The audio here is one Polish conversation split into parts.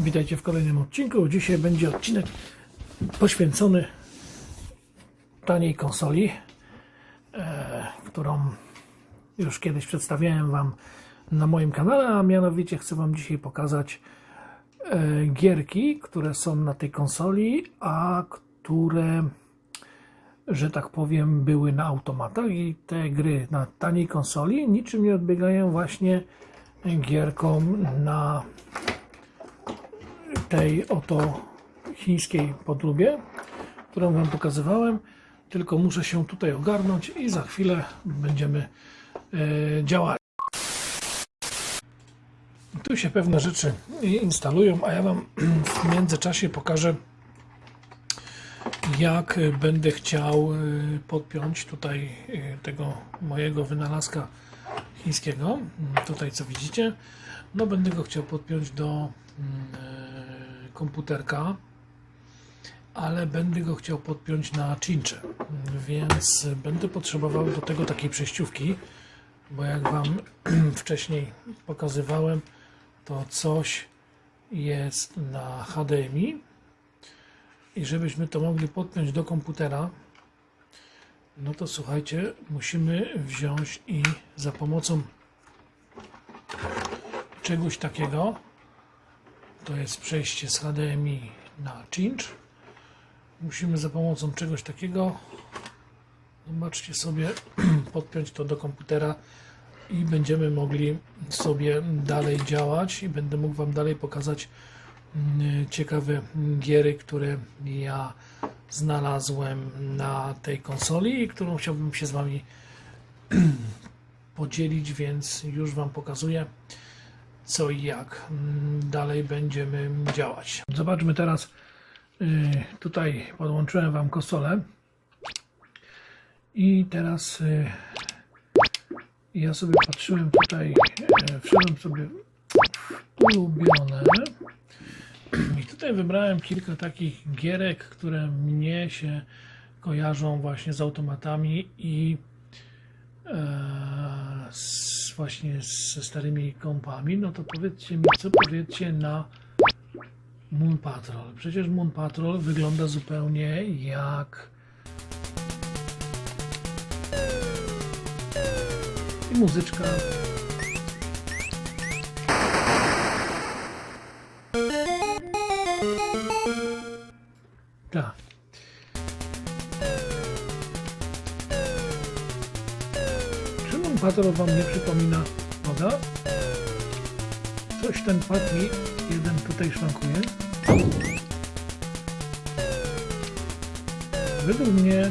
Witajcie w kolejnym odcinku. Dzisiaj będzie odcinek poświęcony taniej konsoli, e, którą już kiedyś przedstawiałem Wam na moim kanale, a mianowicie chcę Wam dzisiaj pokazać e, gierki, które są na tej konsoli, a które, że tak powiem, były na automatach i te gry na taniej konsoli niczym nie odbiegają właśnie gierkom na tej oto chińskiej podróbie, którą Wam pokazywałem. Tylko muszę się tutaj ogarnąć i za chwilę będziemy e, działali. Tu się pewne rzeczy instalują, a ja Wam w międzyczasie pokażę, jak będę chciał e, podpiąć tutaj e, tego mojego wynalazka chińskiego. Tutaj co widzicie, no będę go chciał podpiąć do mm, komputerka, ale będę go chciał podpiąć na cincze, więc będę potrzebował do tego takiej przejściówki, bo jak Wam wcześniej pokazywałem, to coś jest na HDMI i żebyśmy to mogli podpiąć do komputera, no to słuchajcie, musimy wziąć i za pomocą czegoś takiego, to jest przejście z HDMI na cinch, musimy za pomocą czegoś takiego, zobaczcie sobie, podpiąć to do komputera i będziemy mogli sobie dalej działać i będę mógł Wam dalej pokazać mm, ciekawe giery, które ja znalazłem na tej konsoli i którą chciałbym się z Wami podzielić, więc już Wam pokazuję co i jak. Mm, dalej będziemy działać. Zobaczmy teraz, y, tutaj podłączyłem Wam konsolę i teraz y, ja sobie patrzyłem tutaj, e, wszedłem sobie w ulubione. I tutaj wybrałem kilka takich gierek, które mnie się kojarzą właśnie z automatami i e, z, właśnie ze starymi kompami. No to powiedzcie mi, co powiecie na Moon Patrol? Przecież Moon Patrol wygląda zupełnie jak i muzyczka. Patrol Wam nie przypomina woda? Coś ten pad jeden tutaj szwankuje. Według mnie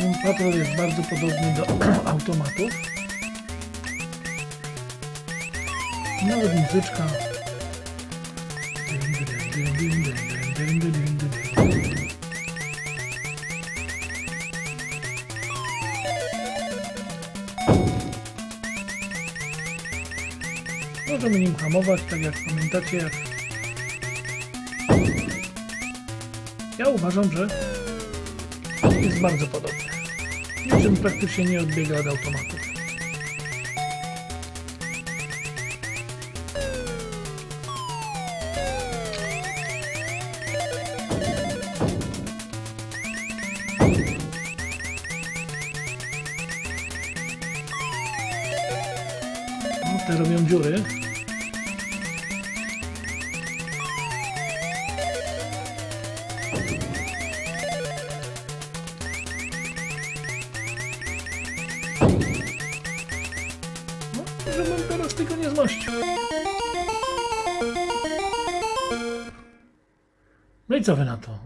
Moon Patrol jest bardzo podobny do automatów. Nawet muzyczka. Możemy nim hamować, tak jak pamiętacie. Ja uważam, że jest bardzo podobny. Niczym praktycznie nie odbiega od automatów.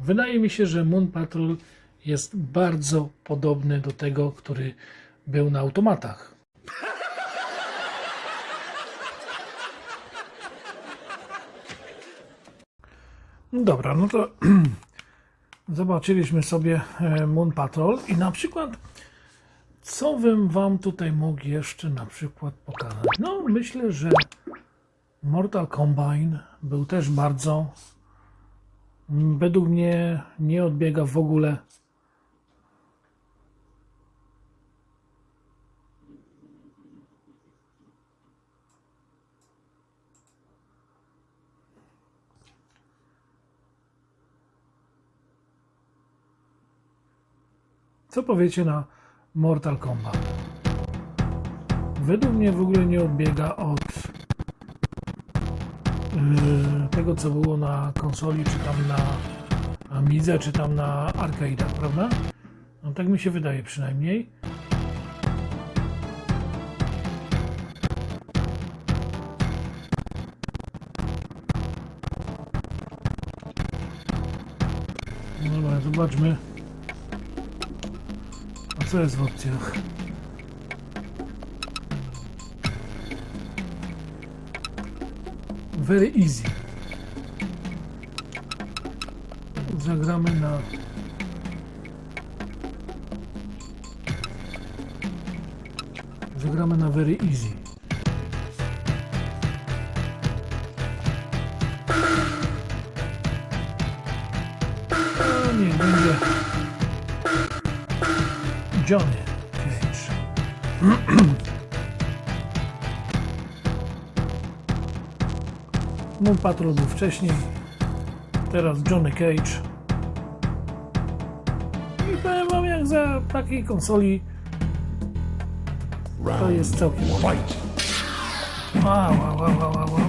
Wydaje mi się, że Moon Patrol jest bardzo podobny do tego, który był na automatach. Dobra, no to zobaczyliśmy sobie e, Moon Patrol i na przykład co bym wam tutaj mógł jeszcze na przykład pokazać? No myślę, że Mortal Combine był też bardzo według mnie nie odbiega w ogóle. Co powiecie na Mortal Kombat? Według mnie w ogóle nie odbiega od tego, co było na konsoli, czy tam na Amidze, czy tam na arcade'ach, prawda? No tak mi się wydaje przynajmniej. No Dobra, zobaczmy. A co jest w opcjach? Very easy. Zagramy na Zagramy na very easy. Nie będzie Johnny Cage. Moon Patrol był wcześniej. Teraz Johnny Cage. I powiem wam, jak za takiej konsoli to jest całkiem. Wow, wow, wow, wow, wow.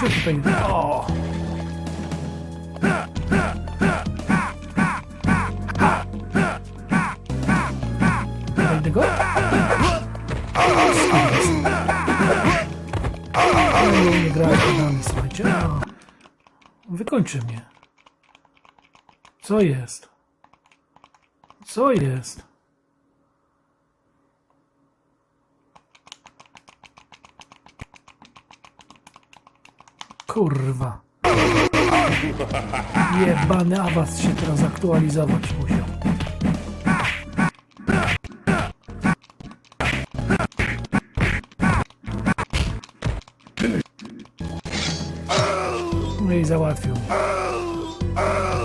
co tutaj? O! Wykończy mnie. Co jest? Co jest? Kurwa. Jebany awans się teraz aktualizować musiał. No au.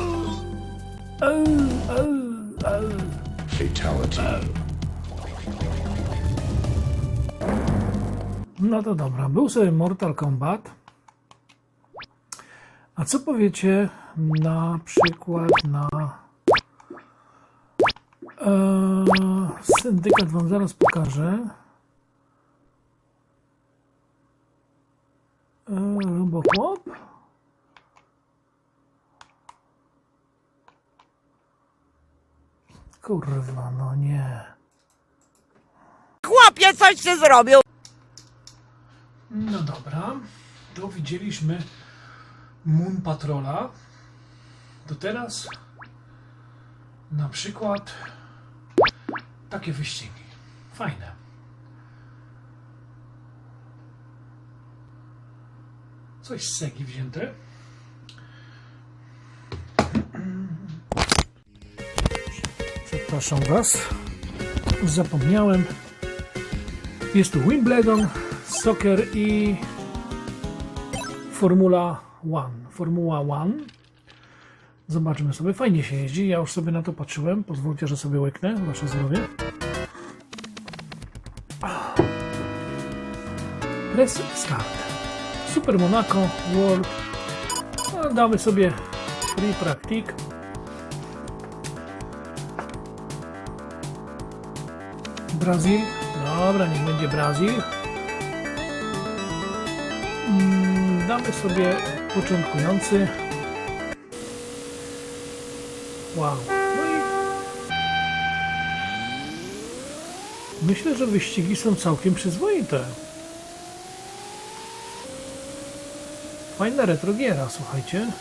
Fatality. No to dobra, był sobie Mortal Kombat. A co powiecie na przykład na e, syndykat wam zaraz pokażę. E, Robocop. Kurwa, no nie. Chłopie, coś ty zrobił! No dobra, to widzieliśmy Moon Patrola. To teraz na przykład takie wyścigi. Fajne. Coś z Segi wzięte. Przepraszam Was. Zapomniałem. Jest tu Wimbledon, Soccer i Formula One. Formuła One. Zobaczmy sobie. Fajnie się jeździ. Ja już sobie na to patrzyłem. Pozwólcie, że sobie łyknę. Wasze zdrowie. Press Start. Super Monaco World. No, damy sobie Free Practic. Brazil. Dobra, niech będzie Brazil. Mm, Damy sobie początkujący. Wow. No i myślę, że wyścigi są całkiem przyzwoite. Fajna retrogiera, słuchajcie.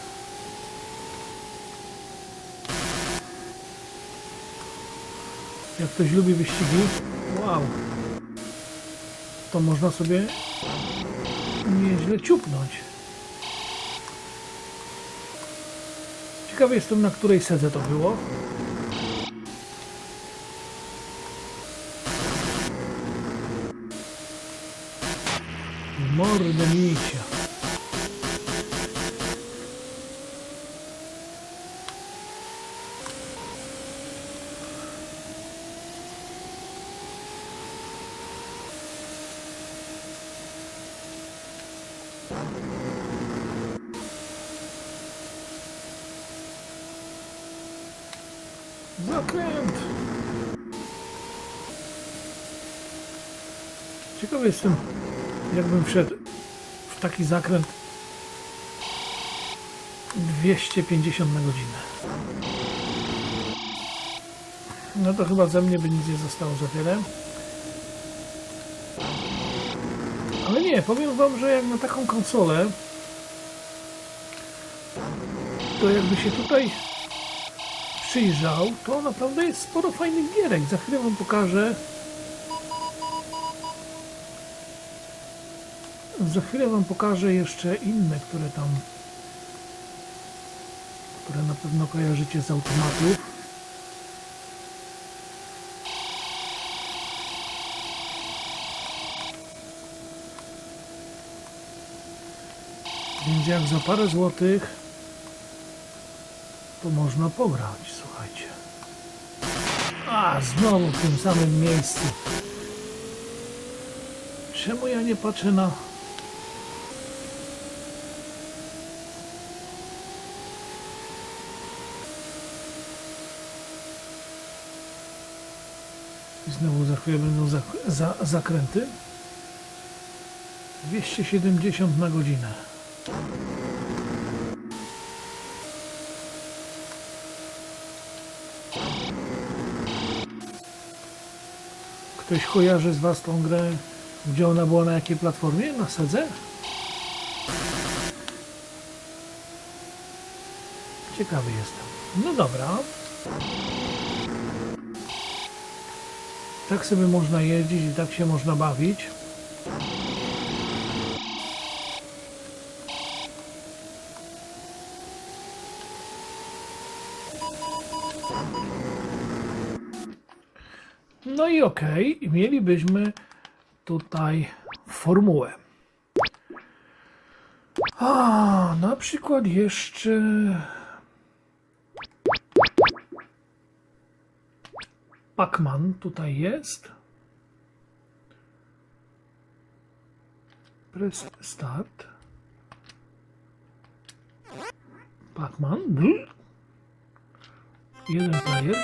Jak ktoś lubi wyścigi, wow, to można sobie nieźle ciupnąć. Ciekawy jestem, na której sedze to było. Mordę micia. Zakręt. Jestem, jakbym wszedł w taki zakręt 250 na godzinę. No to chyba ze mnie by nic nie zostało za wiele. Ale nie, powiem wam, że jak na taką konsolę to jakby się tutaj przyjrzał, to naprawdę jest sporo fajnych gierek. Za chwilę wam pokażę. Za chwilę wam pokażę jeszcze inne, które tam które na pewno kojarzycie z automatów. Więc jak za parę złotych to można pograć, słuchajcie. A, znowu w tym samym miejscu. Czemu ja nie patrzę na... znowu za chwilę będą za, za, zakręty. 270 na godzinę. Ktoś kojarzy z Was tą grę, gdzie ona była na jakiej platformie? Na Sedze? Ciekawy jestem. No dobra. Tak sobie można jeździć i tak się można bawić. No i i mielibyśmy tutaj formułę. A, na przykład jeszcze. Pacman tutaj jest. Press start. Pacman. Jeden player.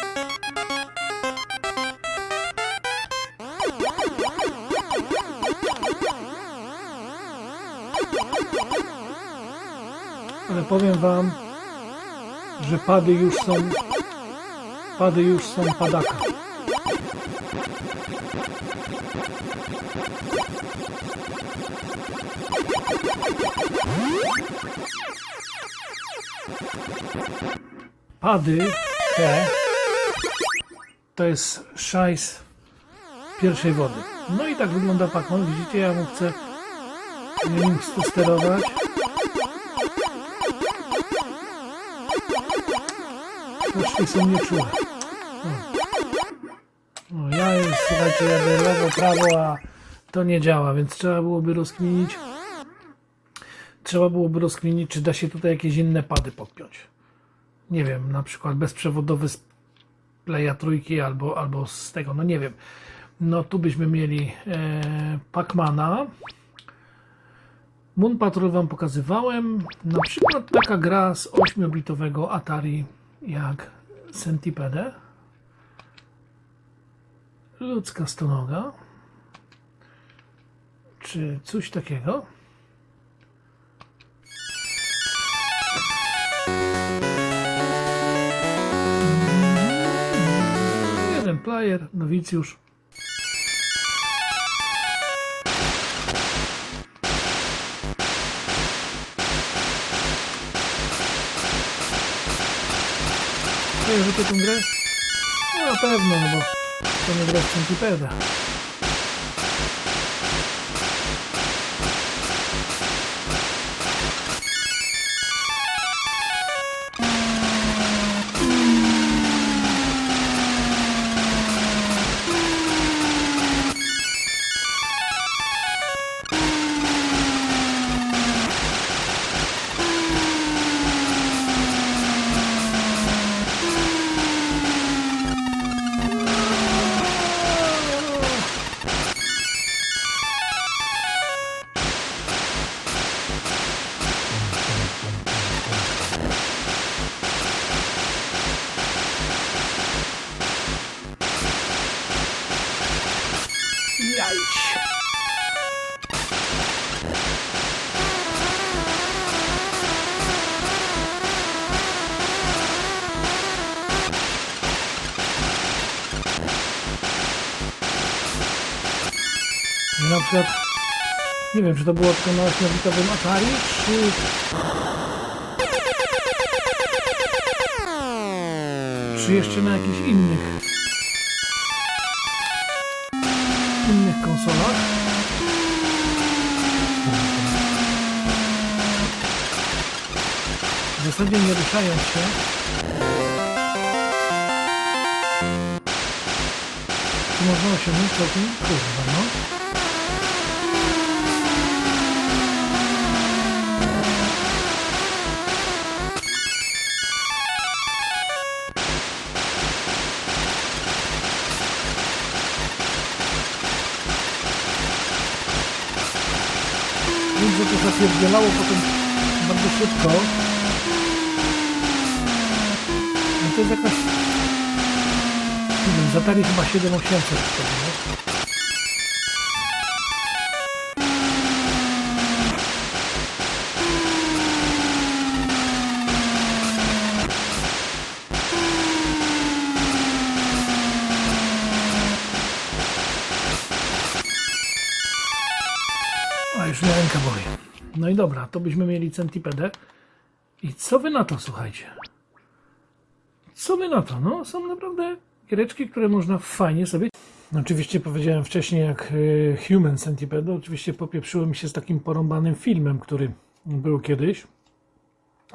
Ale powiem wam, że pady już są pady już są padaka. Pady te to jest szajs pierwszej wody. No i tak wygląda pakon. Widzicie, ja mu chcę nim sterować. Troszkę są nieczułe. Słuchajcie, jadę lewo, prawo, a to nie działa, więc trzeba byłoby rozkminić. Trzeba byłoby rozkminić, czy da się tutaj jakieś inne pady podpiąć. Nie wiem, na przykład bezprzewodowy z Playa trójki albo, albo z tego, no nie wiem. No tu byśmy mieli e, Pacmana. Moon Patrol wam pokazywałem. Na przykład taka gra z 8-bitowego Atari jak Centipede. Ludzka stonoga. Czy coś takiego. Jeden player, nowicjusz. Kojarzycie tę grę? No na pewno, no bo to nie gra w przykład nie wiem, czy to było tylko na 8-bitowym Atari, czy czy jeszcze na jakichś innych innych konsolach. W zasadzie nie ruszając się można osiągnąć całkiem kurwa, no. Zapierdzielało potem bardzo szybko. No to jest jakaś... Nie wiem, z Atari chyba 7800 wtedy? No i dobra, to byśmy mieli centipedę. I co wy na to, słuchajcie? Co wy na to? No, są naprawdę giereczki, które można fajnie sobie... Oczywiście powiedziałem wcześniej jak y, Human Centipede. Oczywiście popieprzyło mi się z takim porąbanym filmem, który był kiedyś.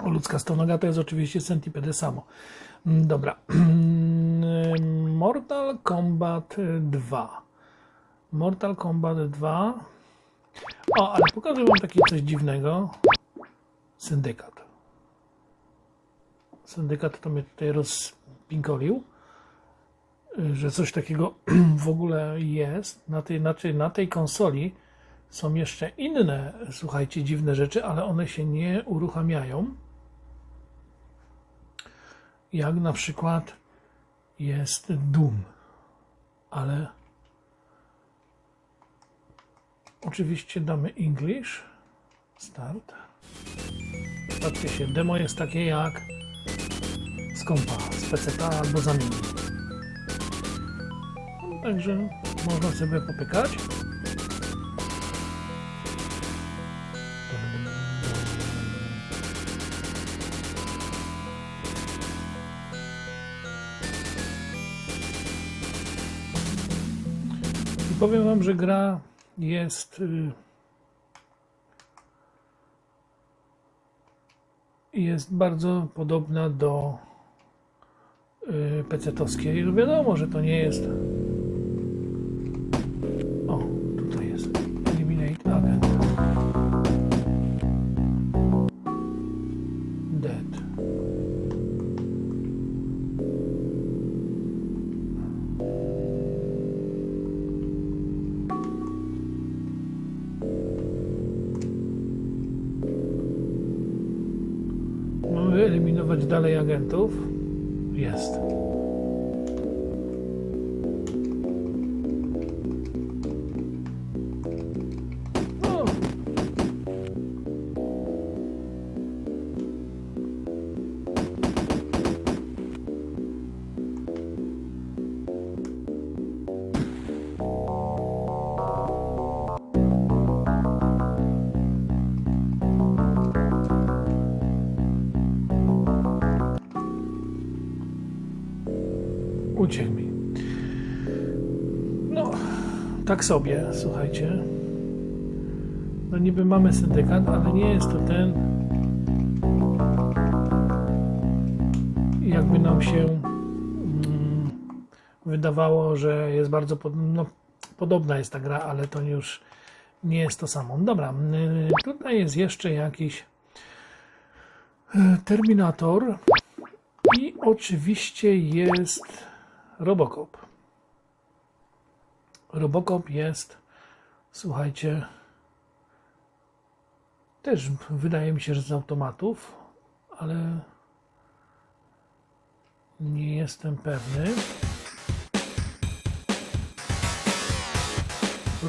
O ludzka stonoga to jest oczywiście Centipede samo. Mm, Dobra. Mortal Kombat 2. Mortal Kombat 2. O, ale pokażę wam takie coś dziwnego. Syndykat. Syndykat to mnie tutaj rozpinkolił, że coś takiego w ogóle jest. Na tej, znaczy na tej konsoli są jeszcze inne, słuchajcie, dziwne rzeczy, ale one się nie uruchamiają. Jak na przykład jest Doom, ale Oczywiście damy English. Start. Patrzcie się, demo jest takie jak z kompa, z PC albo z Amigi. Także można sobie popykać. I powiem wam, że gra jest y, jest bardzo podobna do y, PC-towskiej. No Wiadomo, że to nie jest Gandolfo? Tak sobie, słuchajcie. No niby mamy syndykat, ale nie jest to ten jakby nam się mm, wydawało, że jest bardzo pod, no, podobna jest ta gra, ale to już nie jest to samo. Dobra, y, tutaj jest jeszcze jakiś y, Terminator i oczywiście jest Robocop. Robocop jest, słuchajcie, też wydaje mi się, że z automatów, ale nie jestem pewny.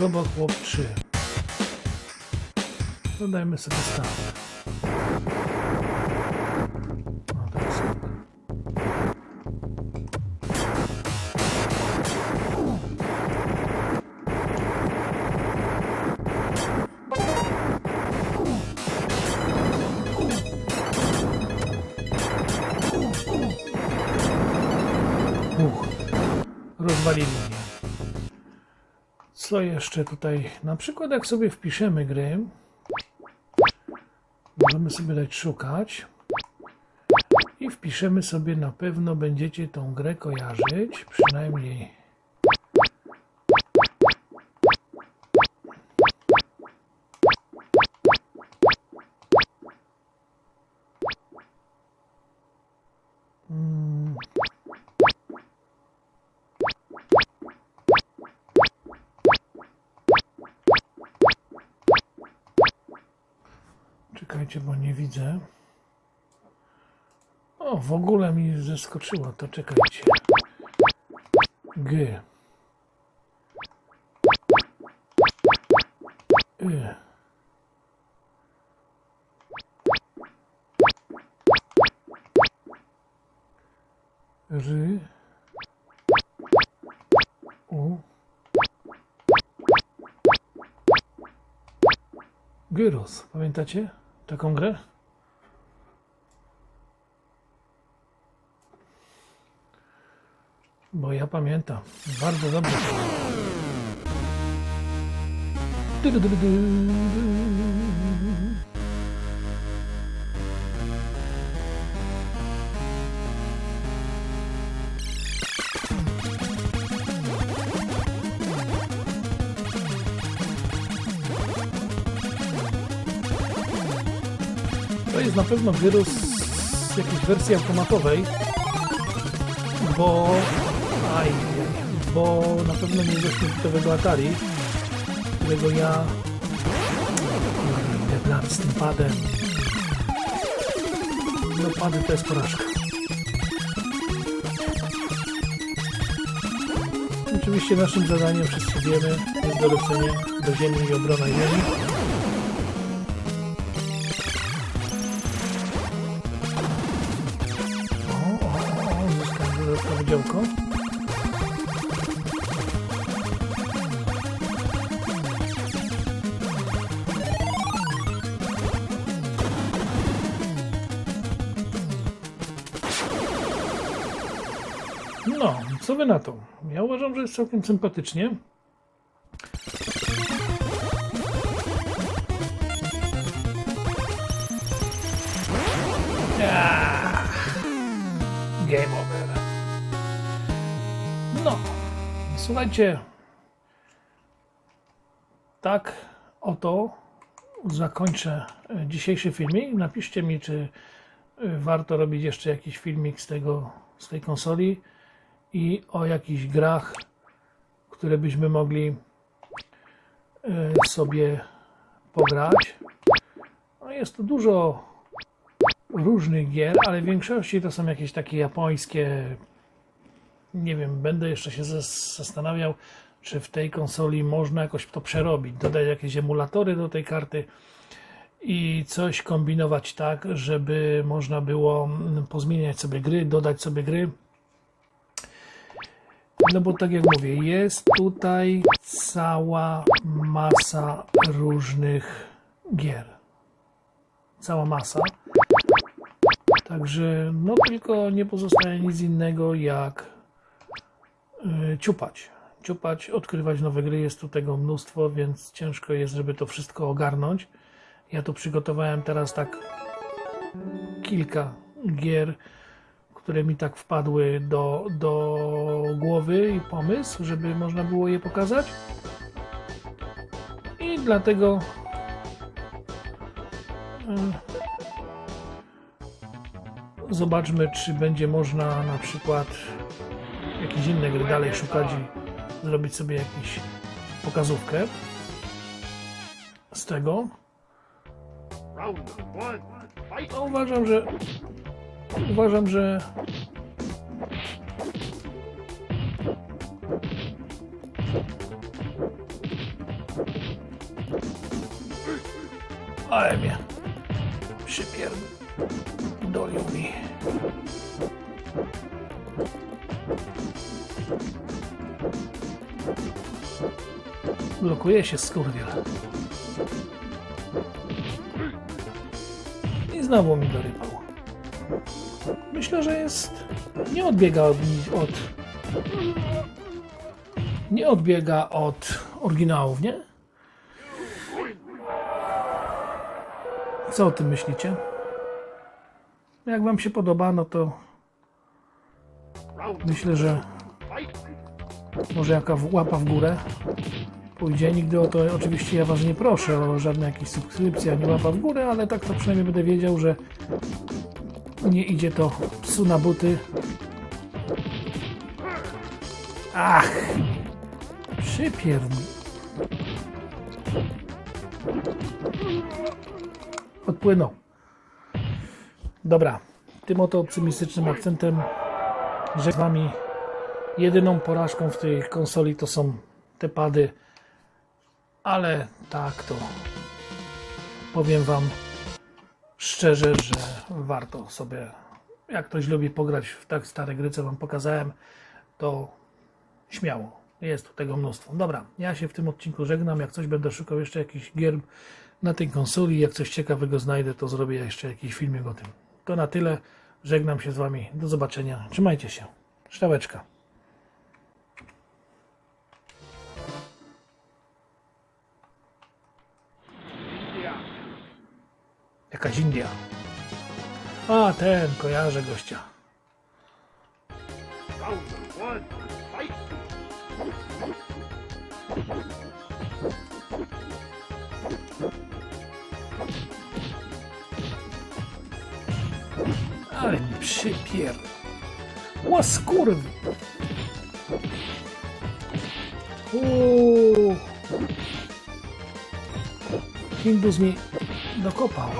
Robocop 3. Dodajmy sobie start. Co jeszcze tutaj? Na przykład jak sobie wpiszemy gry, możemy sobie dać szukać i wpiszemy sobie, na pewno będziecie tą grę kojarzyć, przynajmniej Czekajcie, bo nie widzę. O, w ogóle mi zeskoczyło, to czekajcie. G. Y. Ry. U. Gyros. Pamiętacie taką grę? Bo ja pamiętam. Bardzo dobrze. Du, du, du, du, du. Jest na pewno wirus z jakiejś wersji automatowej, bo... Aj, bo na pewno nie z 8-bitowego Atari, którego ja... Kurde, blat z tym padem. No pady to jest porażka. Oczywiście naszym zadaniem, wszyscy wiemy, jest dolecenie do ziemi i obrona ziemi. Wy na to? Ja uważam, że jest całkiem sympatycznie. Ah, Game over. No, słuchajcie. Tak oto zakończę dzisiejszy filmik. Napiszcie mi, czy warto robić jeszcze jakiś filmik z, tego, z tej konsoli i o jakichś grach, które byśmy mogli e, sobie pograć. No jest tu dużo różnych gier, ale w większości to są jakieś takie japońskie. Nie wiem, będę jeszcze się zas- zastanawiał, czy w tej konsoli można jakoś to przerobić, dodać jakieś emulatory do tej karty i coś kombinować tak, żeby można było mm, pozmieniać sobie gry, dodać sobie gry. No bo tak jak mówię, jest tutaj cała masa różnych gier. Cała masa. Także no tylko nie pozostaje nic innego jak yy, ciupać. Ciupać, odkrywać nowe gry. Jest tu tego mnóstwo, więc ciężko jest, żeby to wszystko ogarnąć. Ja tu przygotowałem teraz tak kilka gier, które mi tak wpadły do, do głowy i pomysł, żeby można było je pokazać. I dlatego y, zobaczmy, czy będzie można na przykład jakieś inne gry dalej szukać i zrobić sobie jakąś pokazówkę z tego. Uważam, że uważam, że ale mnie przypierdolił mi. Blokuje się skurwiel. I znowu mi dorypał. Że jest. Nie odbiega od. nie odbiega od oryginałów, nie? Co o tym myślicie? Jak Wam się podoba, no to myślę, że może jaka łapa w górę pójdzie. Nigdy o to oczywiście ja Was nie proszę o żadne jakieś subskrypcje ani łapa w górę, ale tak to przynajmniej będę wiedział, że nie idzie to psu na buty. Ach! Przypier... Odpłynął. Dobra, tym oto optymistycznym akcentem, że z Wami jedyną porażką w tej konsoli to są te pady, ale tak to powiem Wam szczerze, że warto sobie, jak ktoś lubi pograć w tak stare gry, co Wam pokazałem, to śmiało. Jest tu tego mnóstwo. Dobra, ja się w tym odcinku żegnam. Jak coś będę szukał jeszcze jakichś gier na tej konsoli, jak coś ciekawego znajdę, to zrobię jeszcze jakiś filmik o tym. To na tyle. Żegnam się z Wami. Do zobaczenia. Trzymajcie się. Szczałeczka. Jakaś India. A, ten, kojarzę gościa. Ale mi przypier... Łaskurw! Uuu. Hindus mi dokopał.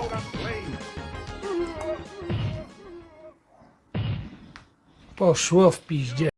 Poszło w piździe.